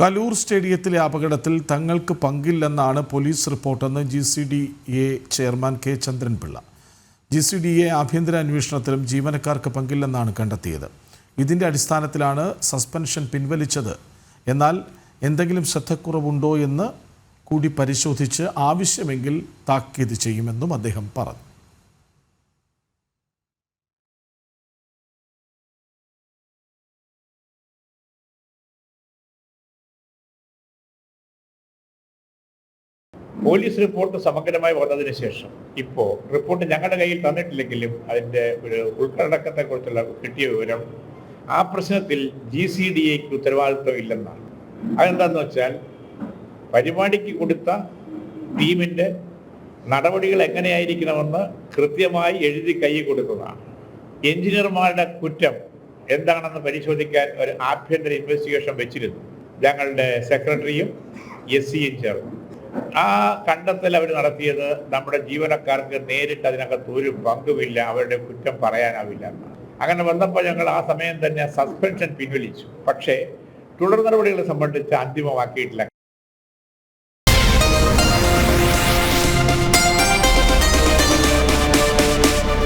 കലൂർ സ്റ്റേഡിയത്തിലെ അപകടത്തിൽ തങ്ങൾക്ക് പങ്കില്ലെന്നാണ് police റിപ്പോർട്ടെന്ന് G C D A chairman K Chandranpillai. G C D A ആഭ്യന്തര അന്വേഷണത്തിലും ജീവനക്കാർക്ക് പങ്കില്ലെന്നാണ് കണ്ടെത്തിയത്. ഇതിന്റെ അടിസ്ഥാനത്തിലാണ് സസ്പെൻഷൻ പിൻവലിച്ചത്. എന്നാൽ എന്തെങ്കിലും ശ്രദ്ധക്കുറവുണ്ടോ എന്ന് കൂടി പരിശോധിച്ച് ആവശ്യമെങ്കിൽ താക്കീത് ചെയ്യുമെന്നും അദ്ദേഹം പറഞ്ഞു. പോലീസ് റിപ്പോർട്ട് സമഗ്രമായി വന്നതിന് ശേഷം ഇപ്പോൾ റിപ്പോർട്ട് ഞങ്ങളുടെ കയ്യിൽ തന്നിട്ടില്ലെങ്കിലും അതിന്റെ ഒരു ഉൾക്കടക്കത്തെക്കുറിച്ചുള്ള കിട്ടിയ വിവരം ആ പ്രശ്നത്തിൽ ജി സി ഡി എക്ക് ഉത്തരവാദിത്വം ഇല്ലെന്നാണ്. അതെന്താന്ന് വെച്ചാൽ പരിപാടിക്ക് കൊടുത്ത ടീമിന്റെ നടപടികൾ എങ്ങനെയായിരിക്കണമെന്ന് കൃത്യമായി എഴുതി കൈ കൊടുക്കുന്നതാണ് എഞ്ചിനീയർമാരുടെ കുറ്റം എന്താണെന്ന് പരിശോധിക്കാൻ ഒരു ആഭ്യന്തര ഇൻവെസ്റ്റിഗേഷൻ വെച്ചിരുന്നു. ഞങ്ങളുടെ സെക്രട്ടറിയും എസ് സിയും ചേർന്നു. ആ കണ്ടെത്തൽ അവർ നടത്തിയത് നമ്മുടെ ജീവനക്കാർക്ക് നേരിട്ട് അതിനകത്ത് ഒരു പങ്കുമില്ല അവരുടെ കുറ്റം പറയാനാവില്ല. അങ്ങനെ വന്നപ്പോൾ ഞങ്ങൾ ആ സമയം തന്നെ സസ്പെൻഷൻ പിൻവലിച്ചു. പക്ഷേ തുടർ നടപടികളെ സംബന്ധിച്ച് അന്തിമമാക്കിയിട്ടില്ല.